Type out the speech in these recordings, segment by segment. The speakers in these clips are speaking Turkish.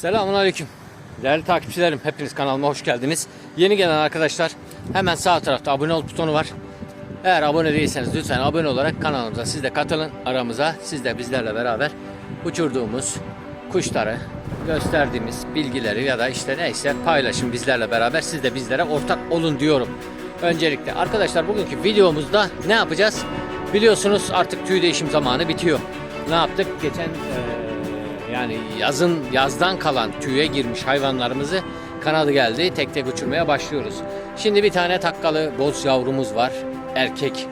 Selamun Aleyküm. Değerli takipçilerim, hepiniz kanalıma hoş geldiniz. Yeni gelen arkadaşlar hemen sağ tarafta abone ol butonu var. Eğer abone değilseniz lütfen abone olarak kanalımıza siz de katılın aramıza. Siz de bizlerle beraber uçurduğumuz kuşları gösterdiğimiz bilgileri ya da işte neyse paylaşın bizlerle beraber. Siz de bizlere ortak olun diyorum. Öncelikle arkadaşlar bugünkü videomuzda ne yapacağız? Biliyorsunuz artık tüy değişim zamanı bitiyor. Ne yaptık? Geçen eee, yani yazın yazdan kalan tüye girmiş hayvanlarımızı kanadı geldi. Tek tek uçurmaya başlıyoruz. Şimdi bir tane takkalı boz yavrumuz var. Erkek.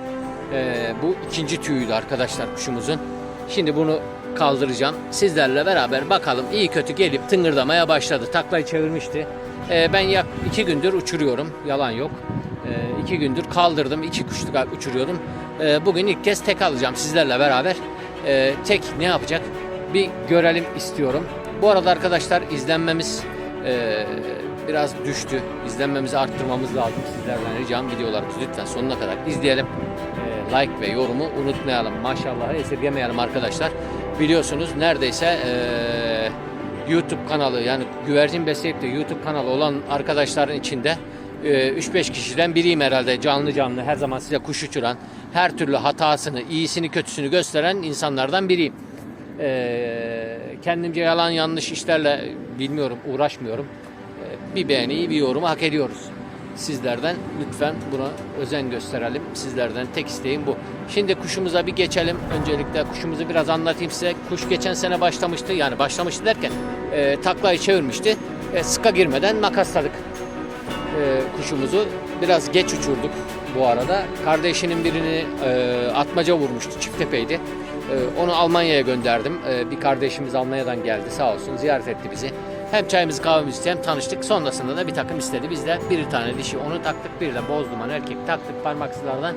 Ee, bu ikinci tüyüydü arkadaşlar kuşumuzun. Şimdi bunu kaldıracağım. Sizlerle beraber bakalım iyi kötü gelip tıngırdamaya başladı. Taklayı çevirmişti. Ee, ben yak iki gündür uçuruyorum. Yalan yok. Ee, iki gündür kaldırdım. iki kuşluk uçuruyordum. Ee, bugün ilk kez tek alacağım sizlerle beraber. Ee, tek ne yapacak? Bir görelim istiyorum. Bu arada arkadaşlar izlenmemiz eee, biraz düştü. İzlenmemizi arttırmamız lazım. Sizlerden ricam videolarımızı lütfen sonuna kadar izleyelim. Eee, like ve yorumu unutmayalım. Maşallah esirgemeyelim arkadaşlar. Biliyorsunuz neredeyse eee, YouTube kanalı yani güvercin besleyip de YouTube kanalı olan arkadaşların içinde eee, 3-5 kişiden biriyim herhalde canlı canlı her zaman size kuş uçuran her türlü hatasını iyisini kötüsünü gösteren insanlardan biriyim. Ee, kendimce yalan yanlış işlerle bilmiyorum uğraşmıyorum. Ee, bir beğeniyi bir yorumu hak ediyoruz. Sizlerden lütfen buna özen gösterelim. Sizlerden tek isteğim bu. Şimdi kuşumuza bir geçelim. Öncelikle kuşumuzu biraz anlatayım size. Kuş geçen sene başlamıştı. Yani başlamıştı derken e, taklayı çevirmişti. E, sıka girmeden makasladık e, kuşumuzu. Biraz geç uçurduk bu arada. Kardeşinin birini e, atmaca vurmuştu. Çift tepeydi. E, onu Almanya'ya gönderdim. E, bir kardeşimiz Almanya'dan geldi sağ olsun ziyaret etti bizi. Hem çayımızı kahvemizi hem tanıştık. Sonrasında da bir takım istedi. Biz de bir tane dişi onu taktık. Bir de boz duman erkek taktık parmaksızlardan.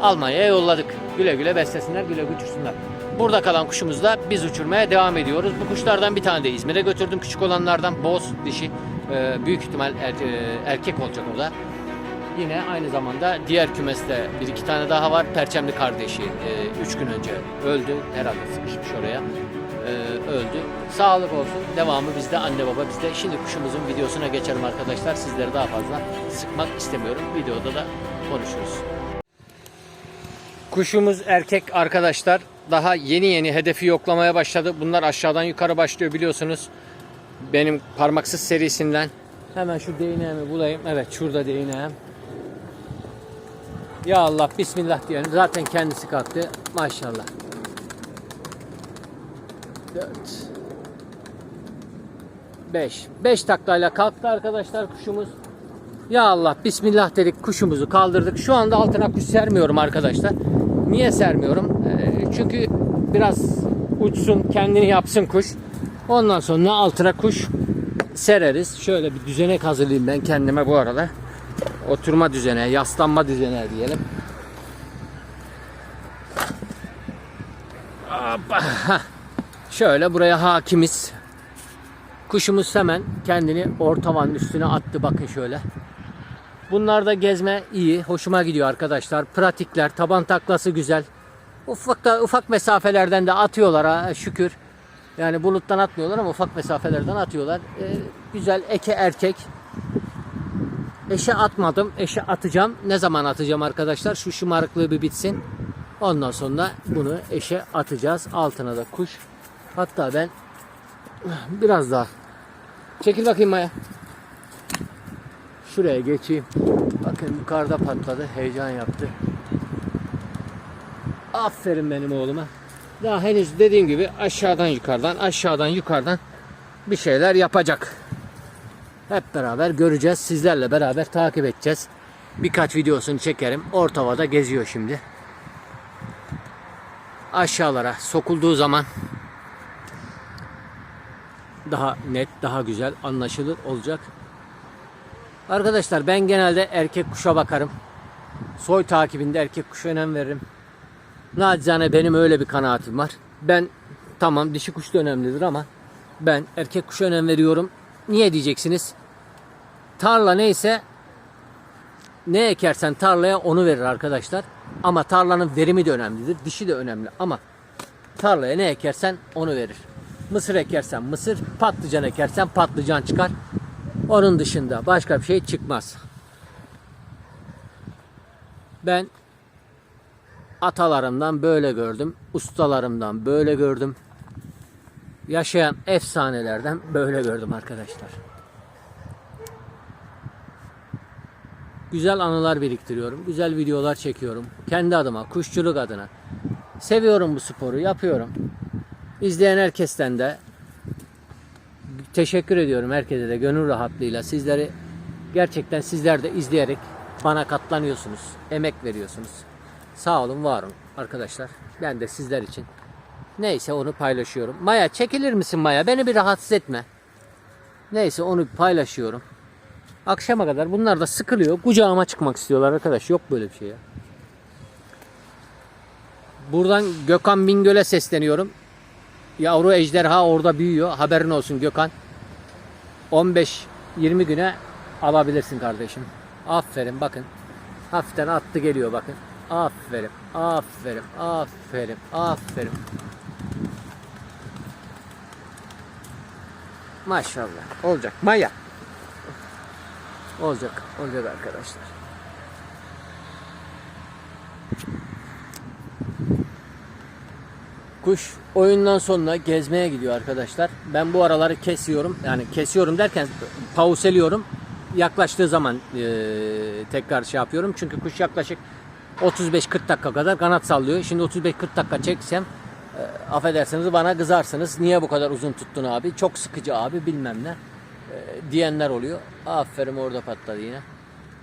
Almanya'ya yolladık. Güle güle beslesinler, güle güle uçursunlar. Burada kalan kuşumuzla biz uçurmaya devam ediyoruz. Bu kuşlardan bir tane de İzmir'e götürdüm. Küçük olanlardan boz dişi. E, büyük ihtimal er- e, erkek olacak o da. Yine aynı zamanda diğer kümeste bir iki tane daha var. Perçemli kardeşi 3 gün önce öldü. Herhalde sıkışmış oraya. E, öldü. Sağlık olsun. Devamı bizde anne baba bizde. Şimdi kuşumuzun videosuna geçelim arkadaşlar. Sizleri daha fazla sıkmak istemiyorum. Videoda da konuşuruz. Kuşumuz erkek arkadaşlar. Daha yeni yeni hedefi yoklamaya başladı. Bunlar aşağıdan yukarı başlıyor biliyorsunuz. Benim parmaksız serisinden. Hemen şu değneğimi bulayım. Evet şurada değneğim. Ya Allah bismillah diyelim. Zaten kendisi kalktı. Maşallah. 4 5 5 taklayla kalktı arkadaşlar kuşumuz. Ya Allah bismillah dedik kuşumuzu kaldırdık. Şu anda altına kuş sermiyorum arkadaşlar. Niye sermiyorum? Ee, çünkü biraz uçsun kendini yapsın kuş. Ondan sonra altına kuş sereriz. Şöyle bir düzenek hazırlayayım ben kendime bu arada. Oturma düzene, yaslanma düzene diyelim. Hoppa. Şöyle buraya hakimiz. Kuşumuz hemen kendini ortavanın üstüne attı bakın şöyle. Bunlarda gezme iyi, hoşuma gidiyor arkadaşlar. Pratikler, taban taklası güzel. Ufak da ufak mesafelerden de atıyorlar ha şükür. Yani buluttan atmıyorlar ama ufak mesafelerden atıyorlar. Ee, güzel eke erkek. Eşe atmadım. Eşe atacağım. Ne zaman atacağım arkadaşlar? Şu şımarıklığı bir bitsin. Ondan sonra bunu eşe atacağız. Altına da kuş. Hatta ben biraz daha çekil bakayım Maya. Şuraya geçeyim. Bakın yukarıda patladı. Heyecan yaptı. Aferin benim oğluma. Daha henüz dediğim gibi aşağıdan yukarıdan aşağıdan yukarıdan bir şeyler yapacak. Hep beraber göreceğiz. Sizlerle beraber takip edeceğiz. Birkaç videosunu çekerim. Ortavada geziyor şimdi. Aşağılara sokulduğu zaman daha net, daha güzel, anlaşılır olacak. Arkadaşlar ben genelde erkek kuşa bakarım. Soy takibinde erkek kuşa önem veririm. Nacizane benim öyle bir kanaatim var. Ben tamam dişi kuş da önemlidir ama ben erkek kuşa önem veriyorum. Niye diyeceksiniz? Tarla neyse ne ekersen tarlaya onu verir arkadaşlar. Ama tarlanın verimi de önemlidir. Dişi de önemli ama tarlaya ne ekersen onu verir. Mısır ekersen mısır, patlıcan ekersen patlıcan çıkar. Onun dışında başka bir şey çıkmaz. Ben atalarımdan böyle gördüm, ustalarımdan böyle gördüm. Yaşayan efsanelerden böyle gördüm arkadaşlar. Güzel anılar biriktiriyorum. Güzel videolar çekiyorum. Kendi adıma, kuşçuluk adına. Seviyorum bu sporu, yapıyorum. İzleyen herkesten de teşekkür ediyorum herkese de gönül rahatlığıyla. Sizleri gerçekten sizler de izleyerek bana katlanıyorsunuz. Emek veriyorsunuz. Sağ olun, var olun arkadaşlar. Ben de sizler için neyse onu paylaşıyorum. Maya çekilir misin Maya? Beni bir rahatsız etme. Neyse onu paylaşıyorum. Akşama kadar bunlar da sıkılıyor. Kucağıma çıkmak istiyorlar arkadaş. Yok böyle bir şey ya. Buradan Gökhan Bingöl'e sesleniyorum. Yavru ejderha orada büyüyor. Haberin olsun Gökhan. 15-20 güne alabilirsin kardeşim. Aferin bakın. Hafiften attı geliyor bakın. Aferin, aferin, aferin, aferin. Maşallah. Olacak. Maya. Olacak. Olacak arkadaşlar. Kuş oyundan sonra gezmeye gidiyor arkadaşlar. Ben bu araları kesiyorum. Yani kesiyorum derken pauseliyorum. Yaklaştığı zaman eee, tekrar şey yapıyorum. Çünkü kuş yaklaşık 35-40 dakika kadar kanat sallıyor. Şimdi 35-40 dakika çeksem e, affedersiniz bana kızarsınız. Niye bu kadar uzun tuttun abi? Çok sıkıcı abi bilmem ne. E, diyenler oluyor. Aferin orada patladı yine.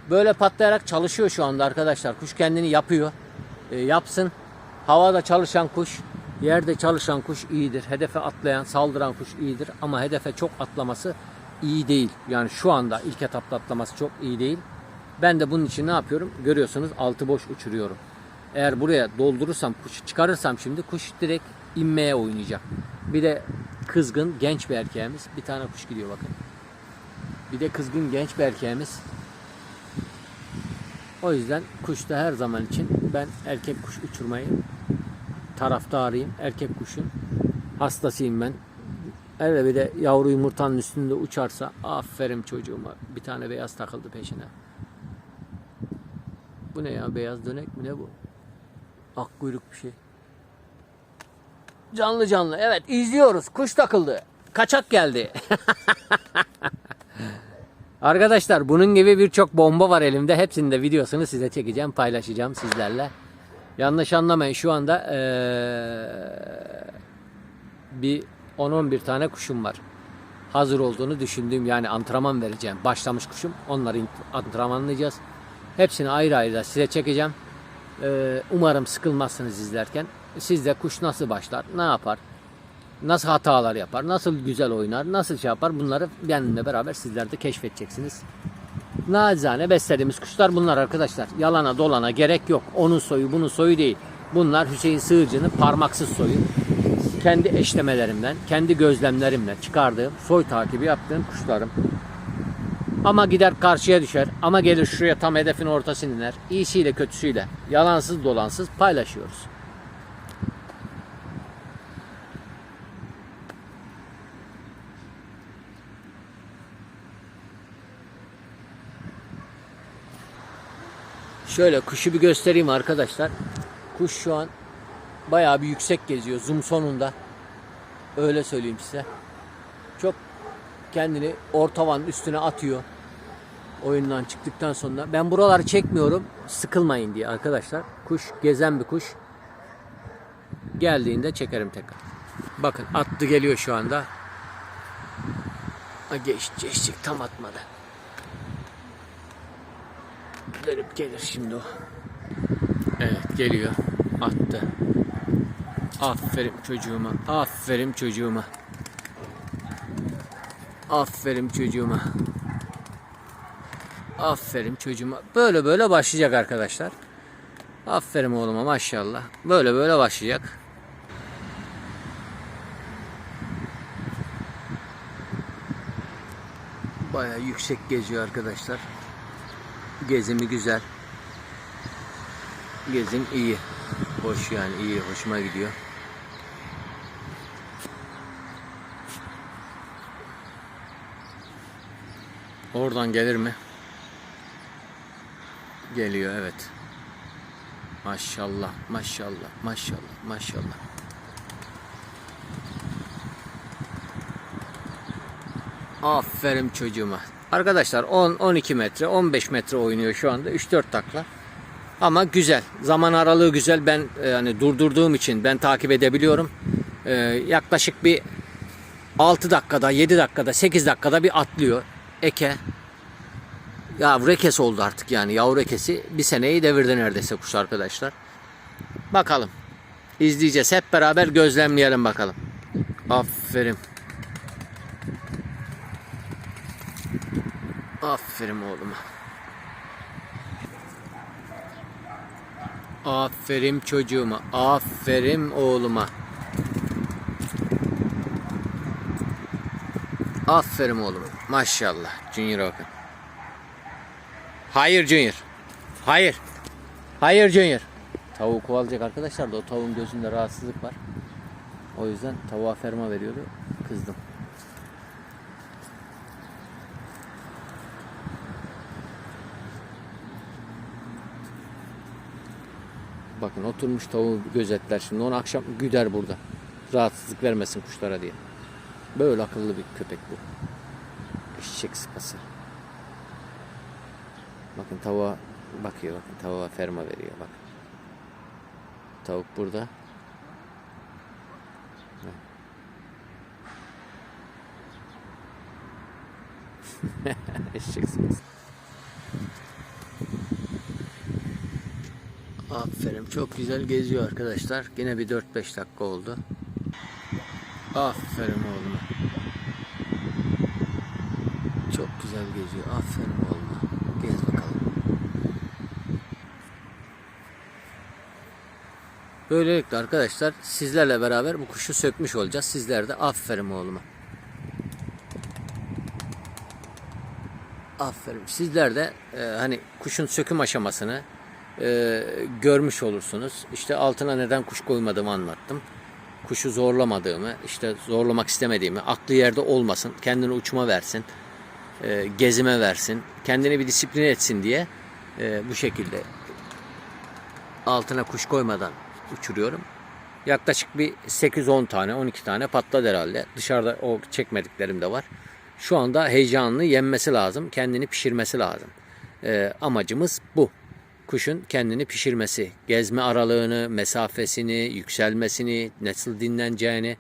Böyle patlayarak çalışıyor şu anda arkadaşlar. Kuş kendini yapıyor. E, yapsın. Havada çalışan kuş, yerde çalışan kuş iyidir. Hedefe atlayan, saldıran kuş iyidir. Ama hedefe çok atlaması iyi değil. Yani şu anda ilk etapta atlaması çok iyi değil. Ben de bunun için ne yapıyorum? Görüyorsunuz altı boş uçuruyorum. Eğer buraya doldurursam, kuş çıkarırsam şimdi kuş direkt inmeye oynayacak. Bir de kızgın genç bir erkeğimiz. Bir tane kuş gidiyor bakın. Bir de kızgın genç bir erkeğimiz. O yüzden kuşta her zaman için ben erkek kuş uçurmayı taraftarıyım. Erkek kuşun hastasıyım ben. Hele bir de yavru yumurtanın üstünde uçarsa aferin çocuğuma. Bir tane beyaz takıldı peşine. Bu ne ya beyaz dönek mi ne bu? Ak kuyruk bir şey. Canlı canlı evet izliyoruz. Kuş takıldı. Kaçak geldi. Arkadaşlar bunun gibi birçok bomba var elimde. Hepsinin de videosunu size çekeceğim, paylaşacağım sizlerle. Yanlış anlamayın şu anda eee, bir 10-11 tane kuşum var. Hazır olduğunu düşündüğüm yani antrenman vereceğim. Başlamış kuşum. Onları antrenmanlayacağız. Hepsini ayrı ayrı size çekeceğim. Ee, umarım sıkılmazsınız izlerken. Sizde kuş nasıl başlar, ne yapar, nasıl hatalar yapar, nasıl güzel oynar, nasıl şey yapar bunları benimle beraber sizler de keşfedeceksiniz. Nacizane beslediğimiz kuşlar bunlar arkadaşlar. Yalana dolana gerek yok. Onun soyu bunun soyu değil. Bunlar Hüseyin Sığırcı'nın parmaksız soyu. Kendi eşlemelerimden, kendi gözlemlerimle çıkardığım, soy takibi yaptığım kuşlarım. Ama gider karşıya düşer. Ama gelir şuraya tam hedefin ortasına iner. İyisiyle kötüsüyle yalansız dolansız paylaşıyoruz. Şöyle kuşu bir göstereyim arkadaşlar. Kuş şu an bayağı bir yüksek geziyor. Zoom sonunda. Öyle söyleyeyim size. Kendini ortavanın üstüne atıyor. Oyundan çıktıktan sonra. Ben buraları çekmiyorum. Sıkılmayın diye arkadaşlar. Kuş gezen bir kuş. Geldiğinde çekerim tekrar. Bakın attı geliyor şu anda. Ha, geç, geçecek tam atmadı. Dönüp gelir şimdi o. Evet geliyor. Attı. Aferin çocuğuma. Aferin çocuğuma. Aferin çocuğuma. Aferin çocuğuma. Böyle böyle başlayacak arkadaşlar. Aferin oğluma maşallah. Böyle böyle başlayacak. Baya yüksek geziyor arkadaşlar. Gezimi güzel. Gezim iyi. Hoş yani iyi. Hoşuma gidiyor. Oradan gelir mi? Geliyor evet. Maşallah, maşallah, maşallah, maşallah. Aferin çocuğuma. Arkadaşlar 10, 12 metre, 15 metre oynuyor şu anda. 3-4 takla. Ama güzel. Zaman aralığı güzel. Ben e, yani durdurduğum için ben takip edebiliyorum. E, yaklaşık bir 6 dakikada, 7 dakikada, 8 dakikada bir atlıyor. Eke. Yavru ekesi oldu artık yani. Yavru ekesi bir seneyi devirdi neredeyse kuş arkadaşlar. Bakalım. İzleyeceğiz. Hep beraber gözlemleyelim bakalım. Aferin. Aferin oğluma. Aferin çocuğuma. Aferin oğluma. Aferin oğlum. Maşallah. Junior bakın. Hayır Junior. Hayır. Hayır Junior. Tavuğu kovalayacak arkadaşlar da o tavuğun gözünde rahatsızlık var. O yüzden tavuğa ferma veriyordu. Kızdım. Bakın oturmuş tavuğu gözetler şimdi. Onu akşam güder burada. Rahatsızlık vermesin kuşlara diye. Böyle akıllı bir köpek bu. Eşek sıpası. Bakın tavuğa bakıyor. Bakın tavuğa ferma veriyor. Bak. Tavuk burada. Eşek sıpası. Aferin. Çok güzel geziyor arkadaşlar. Yine bir 4-5 dakika oldu. Aferin oğluma. Çok güzel geziyor. Aferin oğluma. Gez bakalım. Böylelikle arkadaşlar sizlerle beraber bu kuşu sökmüş olacağız. Sizler de aferin oğluma. Aferin. Sizler de e, hani kuşun söküm aşamasını e, görmüş olursunuz. İşte altına neden kuş koymadığımı anlattım. Kuşu zorlamadığımı, işte zorlamak istemediğimi, aklı yerde olmasın, kendini uçma versin, e, gezime versin, kendini bir disiplin etsin diye e, bu şekilde altına kuş koymadan uçuruyorum. Yaklaşık bir 8-10 tane, 12 tane patladı herhalde. Dışarıda o çekmediklerim de var. Şu anda heyecanlı yenmesi lazım, kendini pişirmesi lazım. E, amacımız bu kuşun kendini pişirmesi, gezme aralığını, mesafesini, yükselmesini, nasıl dinleneceğini,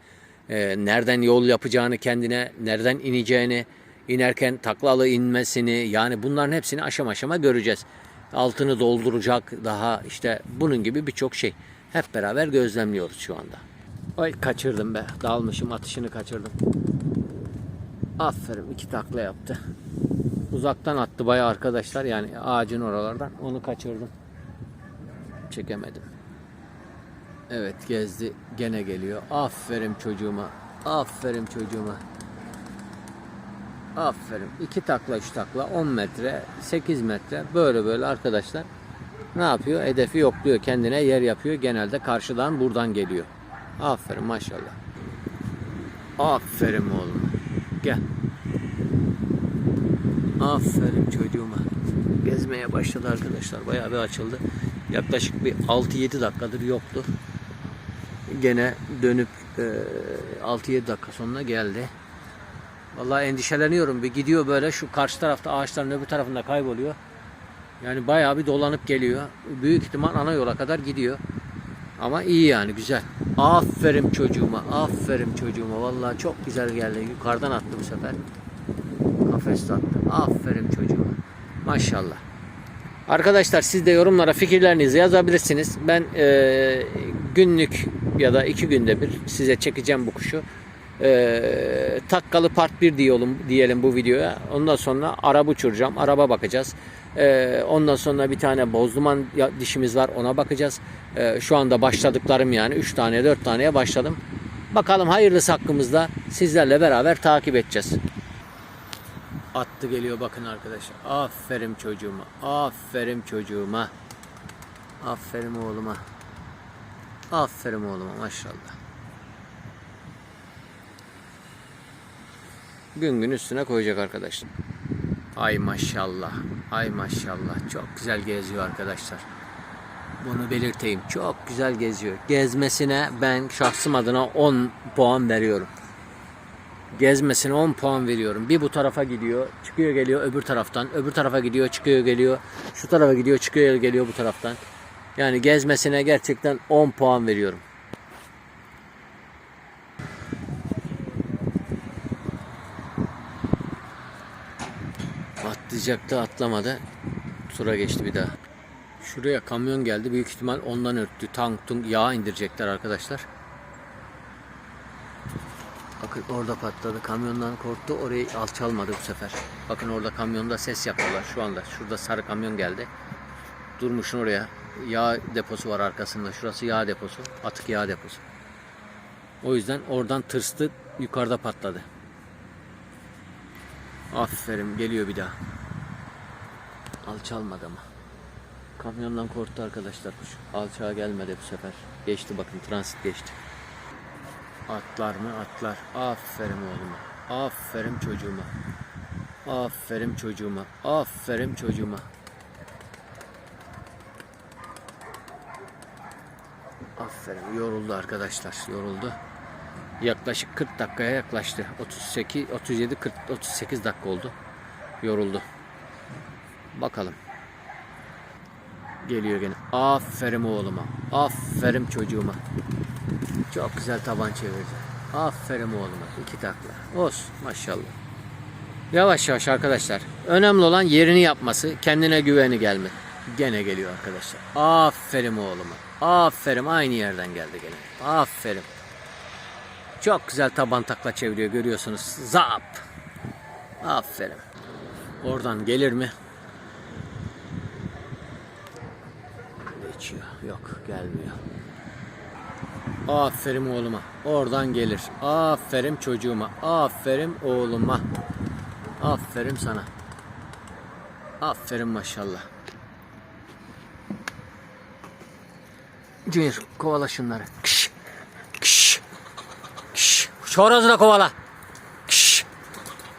e, nereden yol yapacağını kendine, nereden ineceğini, inerken taklalı inmesini yani bunların hepsini aşama aşama göreceğiz. Altını dolduracak daha işte bunun gibi birçok şey. Hep beraber gözlemliyoruz şu anda. Ay kaçırdım be. Dalmışım atışını kaçırdım. Aferin iki takla yaptı. Uzaktan attı bayağı arkadaşlar yani ağacın oralardan onu kaçırdım. Çekemedim. Evet gezdi gene geliyor. Aferin çocuğuma. Aferin çocuğuma. Aferin. iki takla üç takla 10 metre 8 metre böyle böyle arkadaşlar ne yapıyor? Hedefi yokluyor kendine yer yapıyor. Genelde karşıdan buradan geliyor. Aferin maşallah. Aferin oğlum. Gel. Aferin çocuğuma. Gezmeye başladı arkadaşlar. Bayağı bir açıldı. Yaklaşık bir 6-7 dakikadır yoktu. Gene dönüp e, 6-7 dakika sonra geldi. Vallahi endişeleniyorum. Bir gidiyor böyle şu karşı tarafta ağaçların öbür tarafında kayboluyor. Yani bayağı bir dolanıp geliyor. Büyük ihtimal ana yola kadar gidiyor. Ama iyi yani güzel. Aferin çocuğuma. Aferin çocuğuma. Vallahi çok güzel geldi. Yukarıdan attı bu sefer. Kafeste attı. Aferin çocuğuma. Maşallah. Arkadaşlar siz de yorumlara fikirlerinizi yazabilirsiniz. Ben e, günlük ya da iki günde bir size çekeceğim bu kuşu. E, takkalı part 1 diyelim, diyelim bu videoya. Ondan sonra araba uçuracağım. Araba bakacağız. E, ondan sonra bir tane bozduman dişimiz var. Ona bakacağız. E, şu anda başladıklarım yani. 3 tane 4 taneye başladım. Bakalım hayırlısı hakkımızda sizlerle beraber takip edeceğiz. Attı geliyor bakın arkadaşlar. Aferin çocuğuma. Aferin çocuğuma. Aferin oğluma. Aferin oğluma maşallah. Gün gün üstüne koyacak arkadaşlar. Ay maşallah. Ay maşallah. Çok güzel geziyor arkadaşlar. Bunu belirteyim. Çok güzel geziyor. Gezmesine ben şahsım adına 10 puan veriyorum. Gezmesine 10 puan veriyorum. Bir bu tarafa gidiyor, çıkıyor geliyor öbür taraftan. Öbür tarafa gidiyor, çıkıyor geliyor. Şu tarafa gidiyor, çıkıyor geliyor bu taraftan. Yani gezmesine gerçekten 10 puan veriyorum. Atlayacaktı atlamadı. Tura geçti bir daha. Şuraya kamyon geldi. Büyük ihtimal ondan örttü. Tank tung yağ indirecekler arkadaşlar. Bakın orada patladı. Kamyondan korktu. Orayı alçalmadı bu sefer. Bakın orada kamyonda ses yapıyorlar şu anda. Şurada sarı kamyon geldi. Durmuşun oraya. Yağ deposu var arkasında. Şurası yağ deposu. Atık yağ deposu. O yüzden oradan tırstı. Yukarıda patladı. Aferin. Geliyor bir daha. Alçalmadı ama. Kamyondan korktu arkadaşlar kuş. Alçağa gelmedi bu sefer. Geçti bakın transit geçti. Atlar mı? Atlar. Aferin oğluma. Aferin çocuğuma. Aferin çocuğuma. Aferin çocuğuma. Aferin. Yoruldu arkadaşlar. Yoruldu. Yaklaşık 40 dakikaya yaklaştı. 38, 37, 40, 38 dakika oldu. Yoruldu. Bakalım. Geliyor gene. Aferin oğluma. Aferin çocuğuma. Çok güzel taban çevirdi. Aferin oğluma. İki takla. Olsun maşallah. Yavaş yavaş arkadaşlar. Önemli olan yerini yapması, kendine güveni gelme. Gene geliyor arkadaşlar. Aferin oğluma. Aferin aynı yerden geldi gene. Aferin. Çok güzel taban takla çeviriyor görüyorsunuz. Zap. Aferin. Oradan gelir mi? Geçiyor. Yok gelmiyor. Aferin oğluma. Oradan gelir. Aferin çocuğuma. Aferin oğluma. Aferin sana. Aferin maşallah. Junior kovala şunları. Kış. Kış. Kış. Şu horozunu kovala. Kış.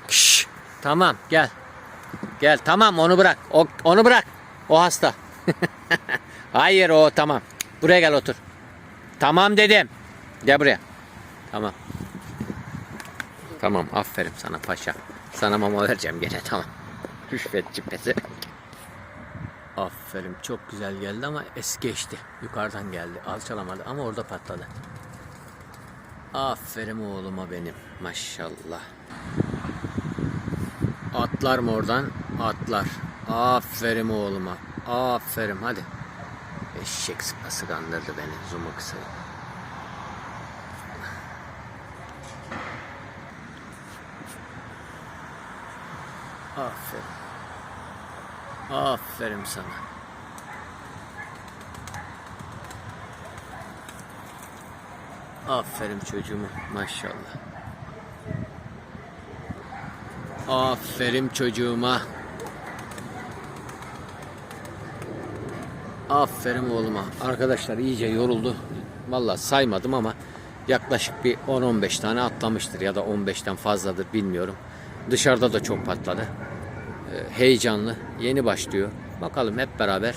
Kış. Tamam gel. Gel tamam onu bırak. O, onu bırak. O hasta. Hayır o tamam. Buraya gel otur. Tamam dedim. Gel buraya. Tamam. Tamam aferin sana paşa. Sana mama vereceğim gene tamam. Rüşvetçi pesi. Aferin çok güzel geldi ama es geçti. Yukarıdan geldi. Alçalamadı ama orada patladı. Aferin oğluma benim. Maşallah. Atlar mı oradan? Atlar. Aferin oğluma. Aferin hadi. Eşek sıpası kandırdı beni. Zoom'u kısayım. Aferin. Aferin sana. Aferin çocuğuma maşallah. Aferin çocuğuma. Aferin oğluma. Arkadaşlar iyice yoruldu. Vallahi saymadım ama yaklaşık bir 10-15 tane atlamıştır ya da 15'ten fazladır bilmiyorum. Dışarıda da çok patladı. Ee, heyecanlı. Yeni başlıyor. Bakalım hep beraber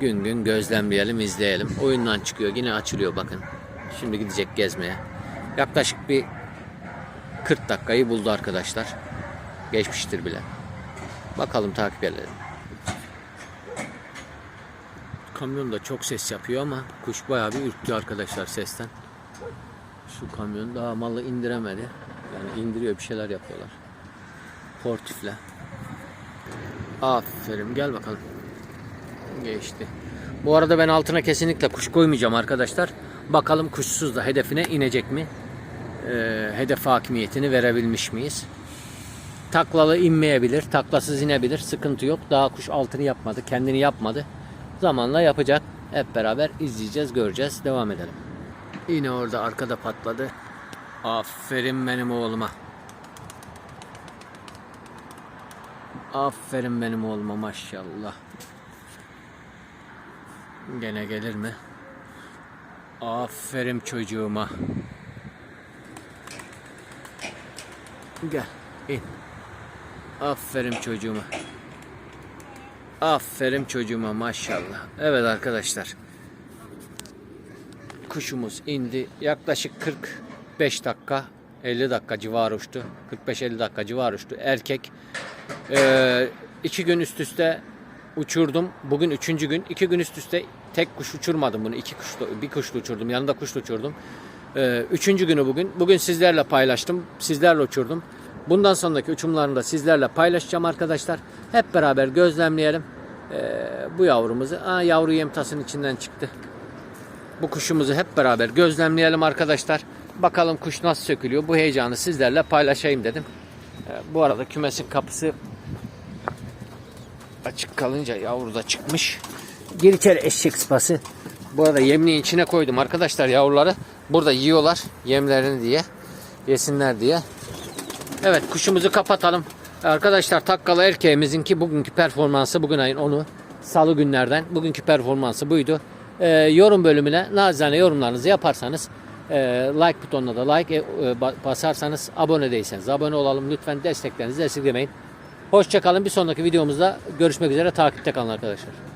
gün gün gözlemleyelim, izleyelim. Oyundan çıkıyor. Yine açılıyor bakın. Şimdi gidecek gezmeye. Yaklaşık bir 40 dakikayı buldu arkadaşlar. Geçmiştir bile. Bakalım takip edelim. Kamyon da çok ses yapıyor ama kuş bayağı bir ürktü arkadaşlar sesten. Şu kamyon daha malı indiremedi. Yani indiriyor bir şeyler yapıyorlar. Portifle. Aferin gel bakalım. Geçti. Bu arada ben altına kesinlikle kuş koymayacağım arkadaşlar. Bakalım kuşsuz da hedefine inecek mi? Ee, hedef hakimiyetini verebilmiş miyiz? Taklalı inmeyebilir, taklasız inebilir. Sıkıntı yok. Daha kuş altını yapmadı, kendini yapmadı. Zamanla yapacak. Hep beraber izleyeceğiz, göreceğiz. Devam edelim. Yine orada arkada patladı. Aferin benim oğluma. Aferin benim oğluma maşallah. Gene gelir mi? Aferin çocuğuma. Gel in. Aferin çocuğuma. Aferin çocuğuma maşallah. Evet arkadaşlar. Kuşumuz indi. Yaklaşık 45 dakika 50 dakika civarı uçtu. 45-50 dakika civarı uçtu. Erkek. Ee, iki gün üst üste uçurdum. Bugün üçüncü gün. iki gün üst üste tek kuş uçurmadım bunu. İki kuşla, bir kuşla uçurdum. Yanında kuşla uçurdum. Ee, üçüncü günü bugün. Bugün sizlerle paylaştım. Sizlerle uçurdum. Bundan sonraki uçumlarını da sizlerle paylaşacağım arkadaşlar. Hep beraber gözlemleyelim. Ee, bu yavrumuzu. Aa, yavru yem tasının içinden çıktı. Bu kuşumuzu hep beraber gözlemleyelim arkadaşlar. Bakalım kuş nasıl sökülüyor. Bu heyecanı sizlerle paylaşayım dedim. Ee, bu arada kümesin kapısı açık kalınca yavru da çıkmış. Gir içeri eşek sıpası. Bu arada yemliğin içine koydum arkadaşlar yavruları. Burada yiyorlar yemlerini diye. Yesinler diye. Evet kuşumuzu kapatalım. Arkadaşlar takkalı erkeğimizinki bugünkü performansı bugün ayın 10'u. Salı günlerden bugünkü performansı buydu. Ee, yorum bölümüne nazane yorumlarınızı yaparsanız e, like butonuna da like e, e, ba- basarsanız abone değilseniz abone olalım. Lütfen desteklerinizi esirgemeyin. Hoşçakalın. Bir sonraki videomuzda görüşmek üzere. Takipte kalın arkadaşlar.